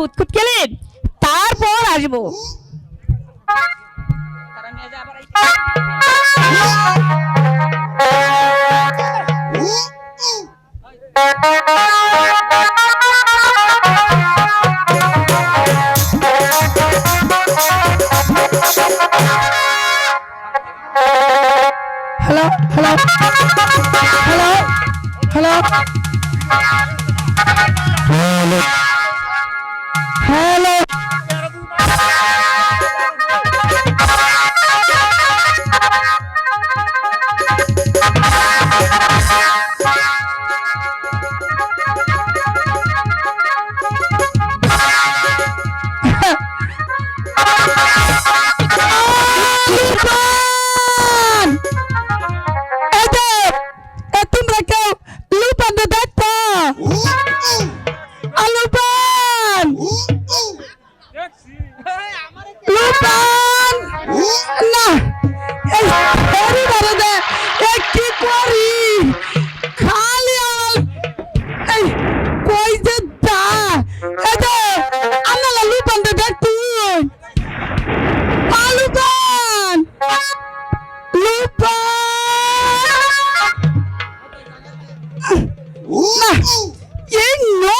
কুতকুত খেলে তারপর আসব। না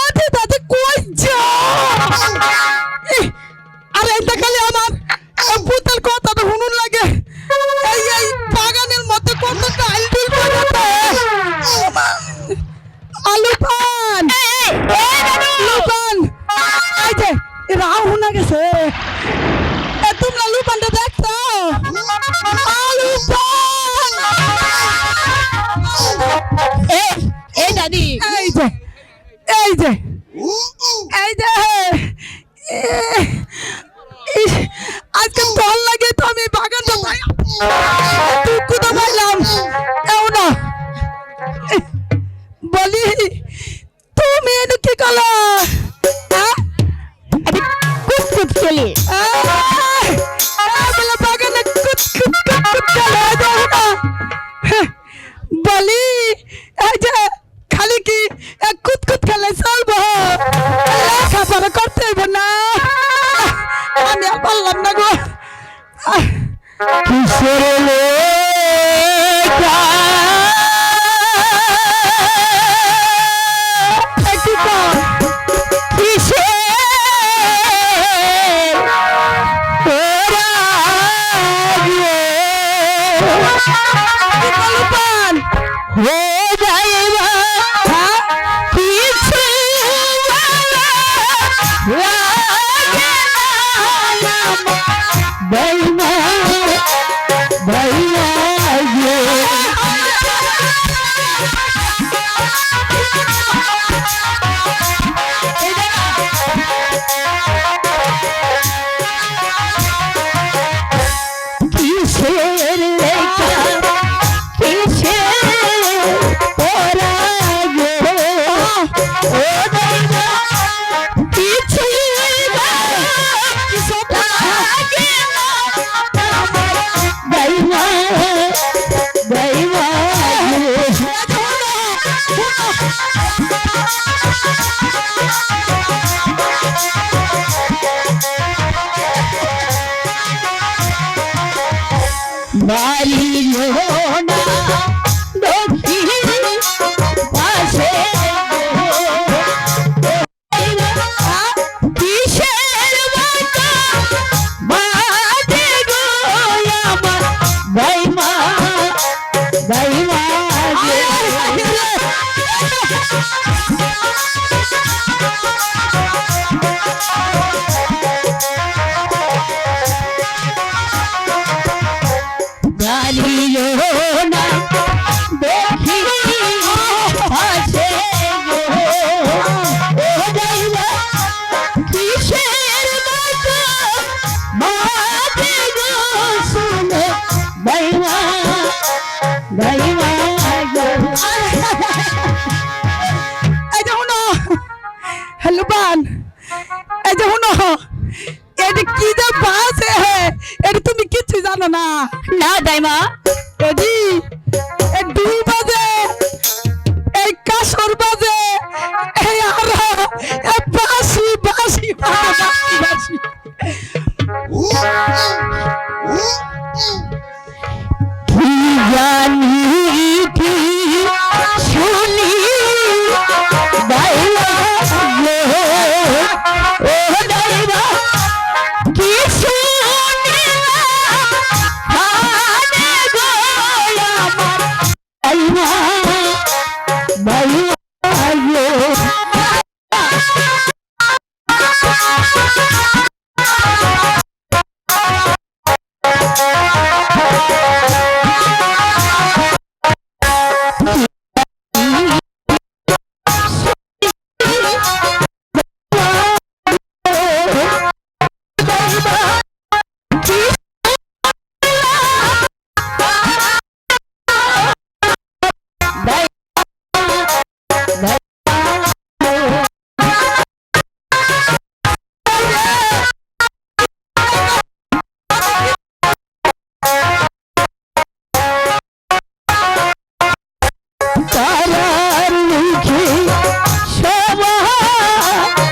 Eddie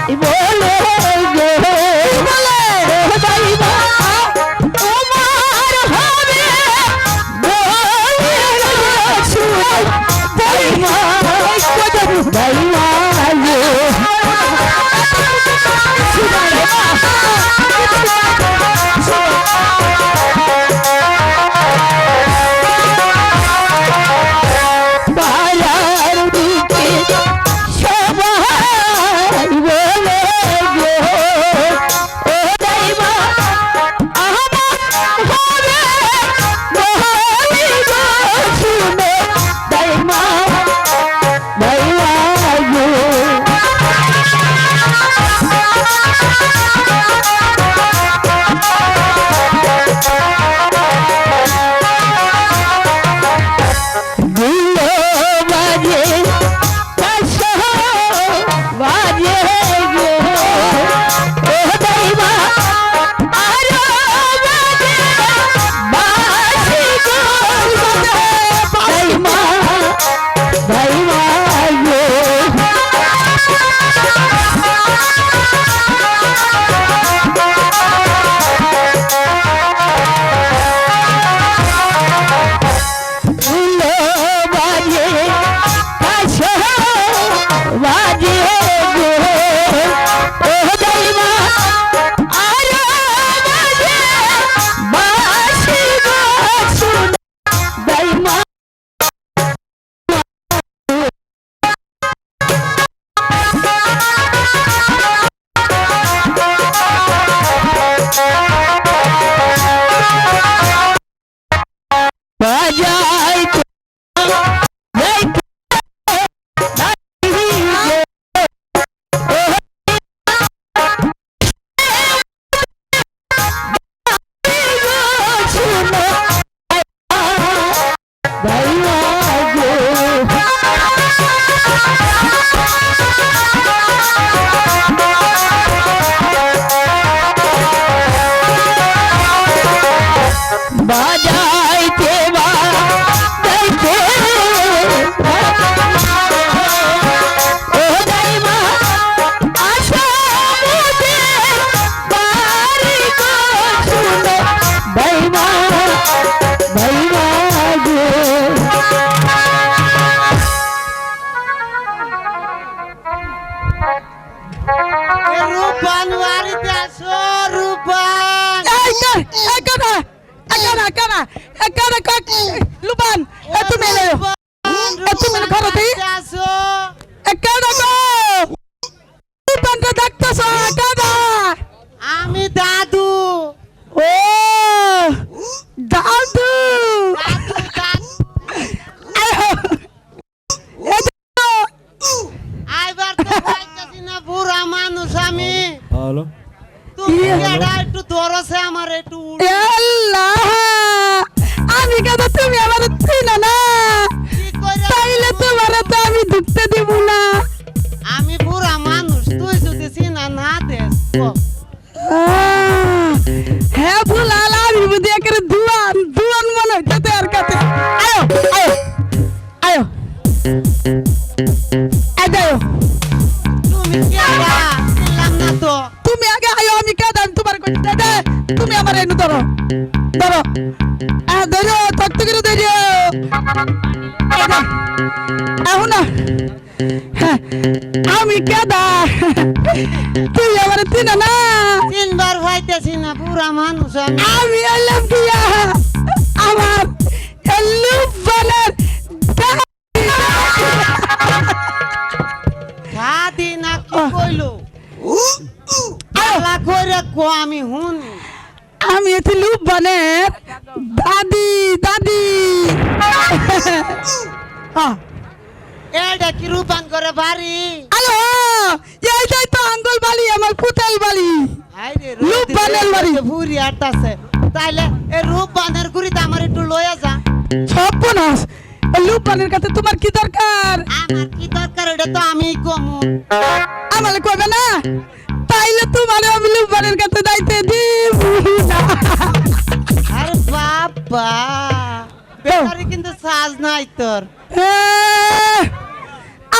Ibo. রূপান বাড়িতে আসো রূপান। এই কে এই কানা এই কানা কানা এই কানা কক লুবান এ তুমি এলে। এ তুমি ঘরে দি বাড়িতে আসো এ কানা গো? লুবান কে দেখতেছ কানা আমি দাদু। ও দাদু আয়ো এই দেখো। আইবার তো পাইতেছি না বুড়া মানুষ আমি হ্যালো তুমি। একটু ধরছে আমার একটু আল্লাহ আমি কেন তুমি আমার চিনো না তাইলে তোমার এটা কি রূপান করে বাড়ি হ্যালো এইটাই তো আঙ্গুল বালি আমার পুতাল বালি। হাইরে রূপ বানের বাড়ি। ভুরি আটতাছে তাইলে এই রূপ বানের গুড়িতে আমার একটু লইয়া যা। সর্বনাশ কাছে তোমার কি দরকার? আমার কি দরকার এটা তো আমি কমু। আমার কবে না? তাইলে তোমার আমি কাছে যাইতে দিব আরে বাবা কিন্তু সাজ নাই তোর। এ,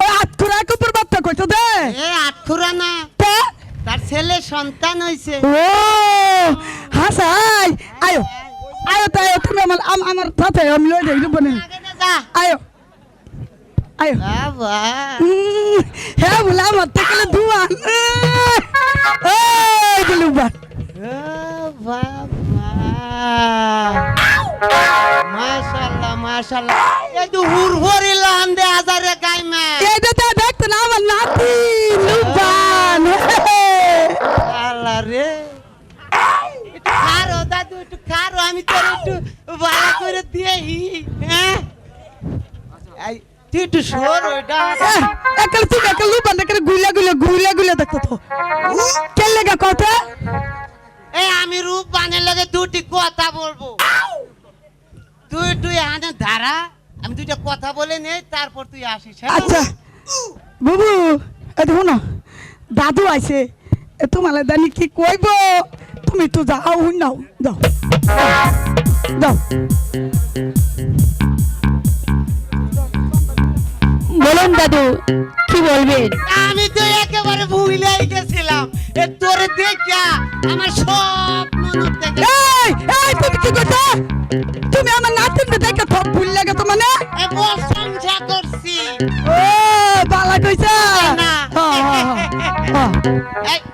ওই আটকুরা কুপুর বাচ্চা কইছো দে। এ আটখুরা না? তার ছেলে সন্তান হইছে। ও হাসাই। আয়ো আয়ো তাই তুমি আমার আম- আমার সাথে আমি লই যাই বনে আয়ো আয়ো। বাবা। হ্যাঁ বলে আমার থেকে দুয়ান এই দিলুবা বাবা। মাশাআল্লাহ মাশাআল্লাহ। এই তো হুরহুরি লান্দে হাজারে গাইমে এইটা তো দেখতে না আমার নাতি লুবান আল্লাহ রে। একটু দাদু একটু খারো আমি তোর একটু ভালো করে দিই হ্যাঁ এই, তুই একটু সর ওইটা একাল তুই একাল লুবান একালগুলা গুলা গুলা গুলা দেখতো তো। কে লেগা কথা? এই আমি রূপ বানের লগে দুটি কথা বলব। তুই তুই আনে ধারা আমি দুইটা কথা বলে নেই তারপর তুই আসিস হ্যাঁ? আচ্ছা। বুবু দেখো না দাদু আছে এ তোমার দানি কি কইব? তুমি তো যাও নাও যাও। যাও। বলুন দাদু কি বলবেন? আমি তো একেবারে ভুলেই গেছিলাম। এ তোরে দেখা আমার সব মনে থেকে এই এই তুমি কি করছ? তুমি আমার নাতিনকে দেখে সব ভুল লাগে প্রশংসা করছি। ও বালা কইছা। এই-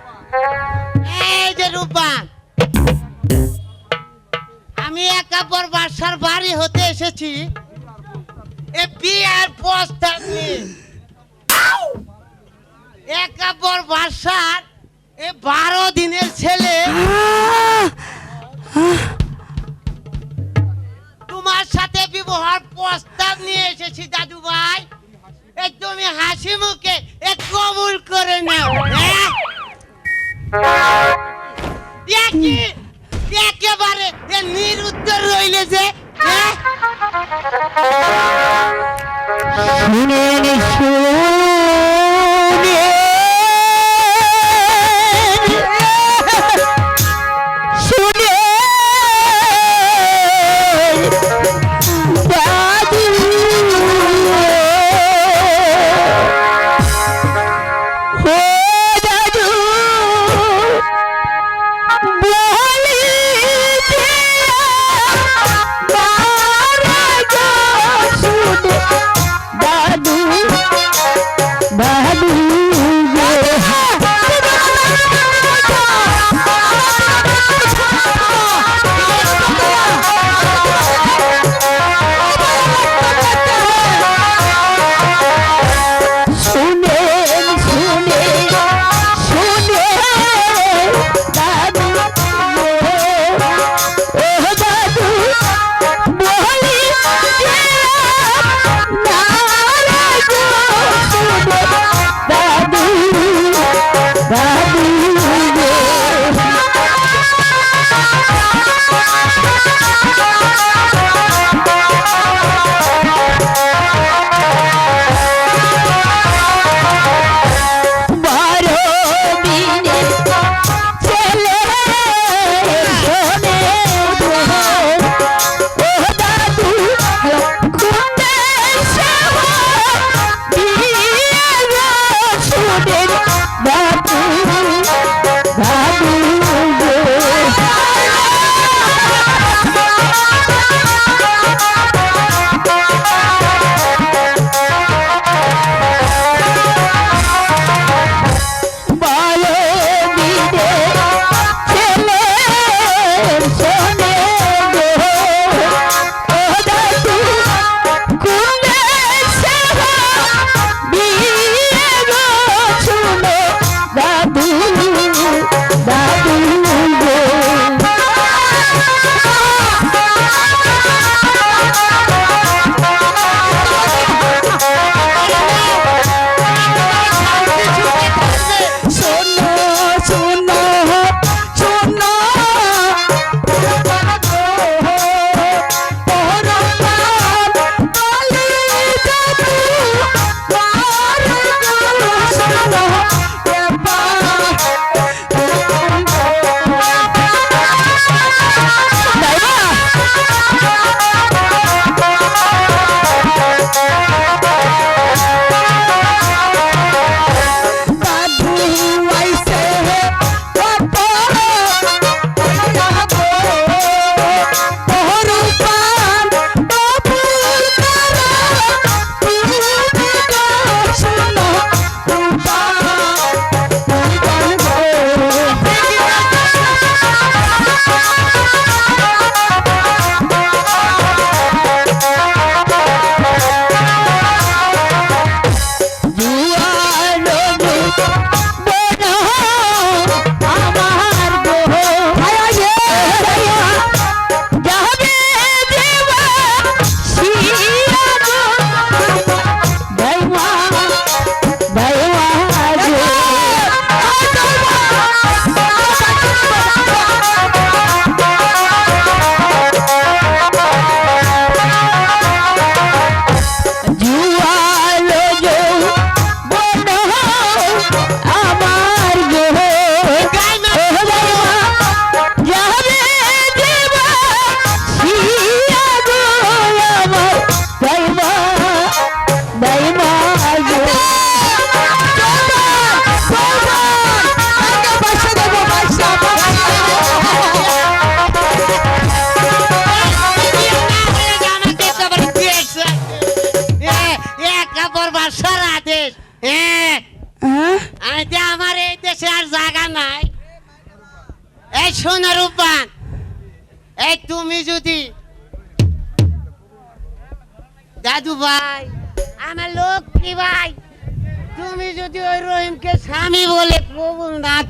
যে রূপবান আমি একাপর বাসার বাড়ি হতে এসেছি। এ বিয়ের প্রস্তাব নিয়ে। একাপর বাসার এ বারো দিনের ছেলে। তোমার সাথে বিবাহ প্রস্তাব নিয়ে এসেছি, দাদু ভাই তুমি হাসি মুখে, এ কবুল করে নাও হ্যাঁ? একেবারে নিরুত্তর রইলে যে হ্যাঁ? শুনে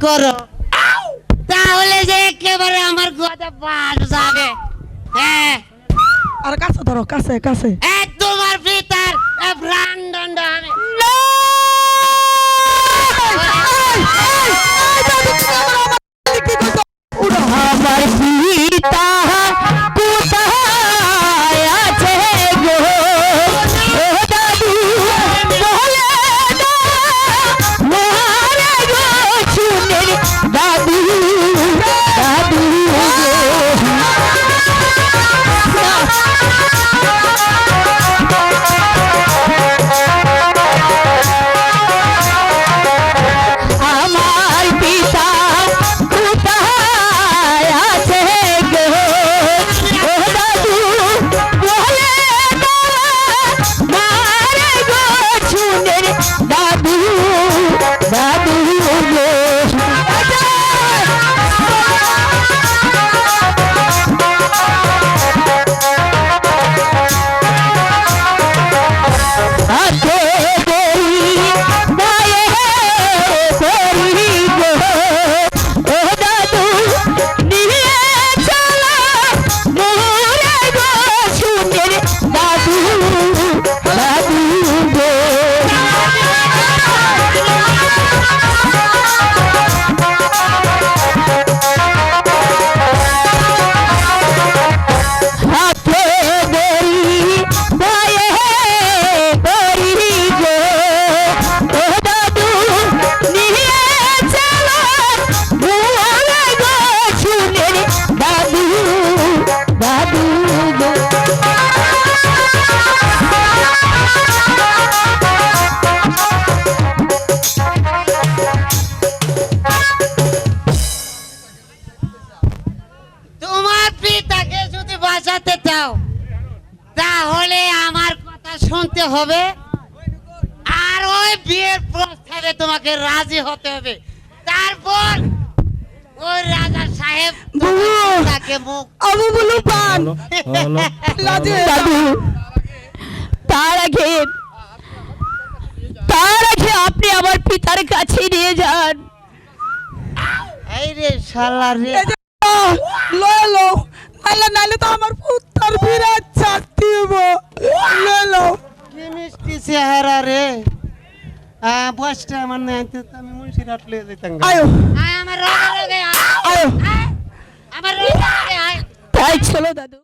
করো। তাহলে যে একেবারে আমার গোয়াতে বাস যাবে হ্যাঁ। আর কাছে ধরো কাছে কাছে। বিয়ের প্রস্তাবে তোমাকে রাজি হতে হবে। তারপর ওই রাজা সাহেব তাকে মুখ আবু বলু পান। দাদু তার আগে তার আগে আপনি আমার পিতার কাছে নিয়ে যান। এই রে শালা রে। এই যে লয়ে লো। নাইলে নাইলে তো আমার কি মিষ্টি চেহারা রে। বয়সটা আমার নাই আমি যেতাম আয়ো। আমার আমার তাই চলো দাদু।